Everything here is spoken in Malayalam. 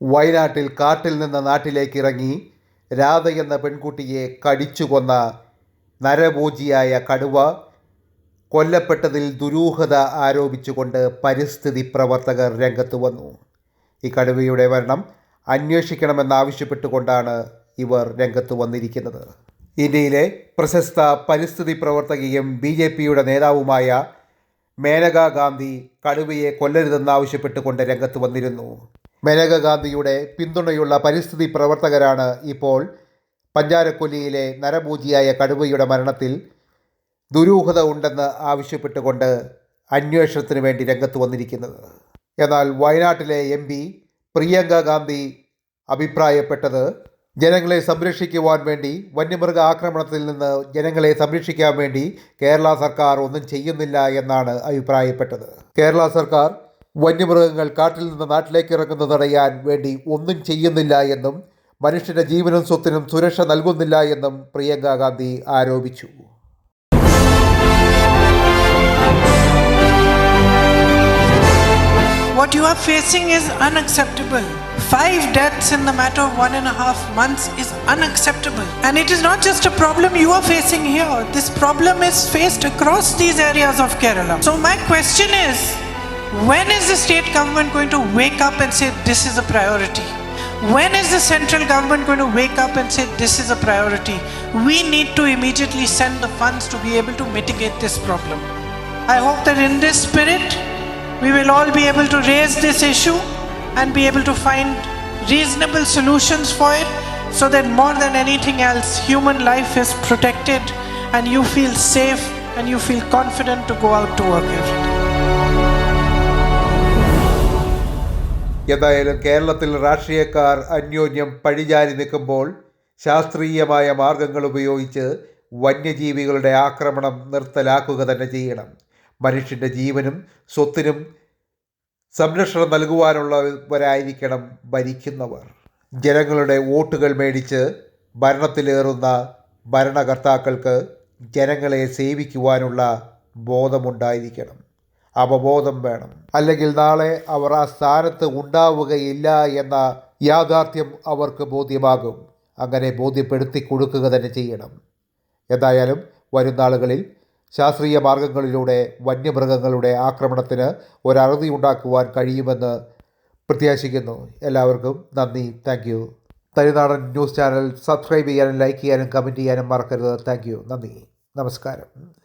വയനാട്ടിൽ കാട്ടിൽ നിന്ന് നാട്ടിലേക്ക് ഇറങ്ങി രാധ എന്ന പെൺകുട്ടിയെ കടിച്ചു കൊന്ന നരഭോജിയായ കടുവ കൊല്ലപ്പെട്ടതിൽ ദുരൂഹത ആരോപിച്ചുകൊണ്ട് പരിസ്ഥിതി പ്രവർത്തകർ രംഗത്ത് വന്നു. ഈ കടുവയുടെ മരണം അന്വേഷിക്കണമെന്നാവശ്യപ്പെട്ടുകൊണ്ടാണ് ഇവർ രംഗത്ത് വന്നിരിക്കുന്നത്. ഇന്ത്യയിലെ പ്രശസ്ത പരിസ്ഥിതി പ്രവർത്തകയും ബി ജെ പിയുടെ നേതാവുമായ മേനകാ ഗാന്ധി കടുവയെ കൊല്ലരുതെന്നാവശ്യപ്പെട്ടുകൊണ്ട് രംഗത്ത് വന്നിരുന്നു. മേനകാ ഗാന്ധിയുടെ പിന്തുണയുള്ള പരിസ്ഥിതി പ്രവർത്തകരാണ് ഇപ്പോൾ പഞ്ചാരക്കൊല്ലിയിലെ നരഭൂജിയായ കടുവയുടെ മരണത്തിൽ ദുരൂഹത ഉണ്ടെന്ന് ആവശ്യപ്പെട്ടുകൊണ്ട് അന്വേഷണത്തിന് വേണ്ടി രംഗത്ത് വന്നിരിക്കുന്നത്. എന്നാൽ വയനാട്ടിലെ എം പി പ്രിയങ്ക ഗാന്ധി അഭിപ്രായപ്പെട്ടത് ജനങ്ങളെ സംരക്ഷിക്കുവാൻ വേണ്ടി വന്യമൃഗ ആക്രമണത്തിൽ നിന്ന് ജനങ്ങളെ സംരക്ഷിക്കാൻ വേണ്ടി കേരള സർക്കാർ ഒന്നും ചെയ്യുന്നില്ല എന്നാണ് അഭിപ്രായപ്പെട്ടത്. കേരള സർക്കാർ വന്യമൃഗങ്ങൾ കാട്ടിൽ നിന്ന് നാട്ടിലേക്ക് ഇറങ്ങുന്നത് തടയാൻ വേണ്ടി ഒന്നും ചെയ്യുന്നില്ല എന്നും മനുഷ്യന്റെ ജീവനും സ്വത്തിനും സുരക്ഷ നൽകുന്നില്ല എന്നും പ്രിയങ്ക ഗാന്ധി ആരോപിച്ചു What you are facing is unacceptable. Five deaths in the matter of one and a half months is unacceptable. And it is not just a problem you are facing here, this problem is faced across these areas of Kerala. So, my question is when is the state government going to wake up and say this is a priority? When is the central government going to wake up and say this is a priority? We need to immediately send the funds to be able to mitigate this problem. I hope that in this spirit, we will all be able to raise this issue and be able to find reasonable solutions for it so that more than anything else, human life is protected and you feel safe and you feel confident to go out to work every day. എന്തായാലും കേരളത്തിൽ രാഷ്ട്രീയക്കാർ അന്യോന്യം പഴിചാരി നിൽക്കുമ്പോൾ ശാസ്ത്രീയമായ മാർഗങ്ങൾ ഉപയോഗിച്ച് വന്യജീവികളുടെ ആക്രമണം നിർത്തലാക്കുക തന്നെ ചെയ്യണം. മനുഷ്യന്റെ ജീവനും സ്വത്തിനും സംരക്ഷണം നൽകുവാനുള്ളവരായിരിക്കണം ഭരിക്കുന്നവർ. ജനങ്ങളുടെ വോട്ടുകൾ മേടിച്ച് ഭരണത്തിലേറുന്ന ഭരണകർത്താക്കൾക്ക് ജനങ്ങളെ സേവിക്കുവാനുള്ള ബോധമുണ്ടായിരിക്കണം. അവബോധം വേണം. അല്ലെങ്കിൽ നാളെ അവർ ആ സ്ഥാനത്ത് ഉണ്ടാവുകയില്ല എന്ന യാഥാർത്ഥ്യം അവർക്ക് ബോധ്യമാകും. അങ്ങനെ ബോധ്യപ്പെടുത്തി കൊടുക്കുക തന്നെ ചെയ്യണം. എന്തായാലും വരും നാളുകളിൽ ശാസ്ത്രീയ മാർഗങ്ങളിലൂടെ വന്യമൃഗങ്ങളുടെ ആക്രമണത്തിന് ഒരറുതി ഉണ്ടാക്കുവാൻ കഴിയുമെന്ന് പ്രത്യാശിക്കുന്നു. എല്ലാവർക്കും നന്ദി. Thank you. Tharinadan news channel subscribe ചെയ്യാനും ലൈക്ക് ചെയ്യാനും കമന്റ് ചെയ്യാനും മറക്കരുത്. Thank you. നന്ദി. നമസ്കാരം.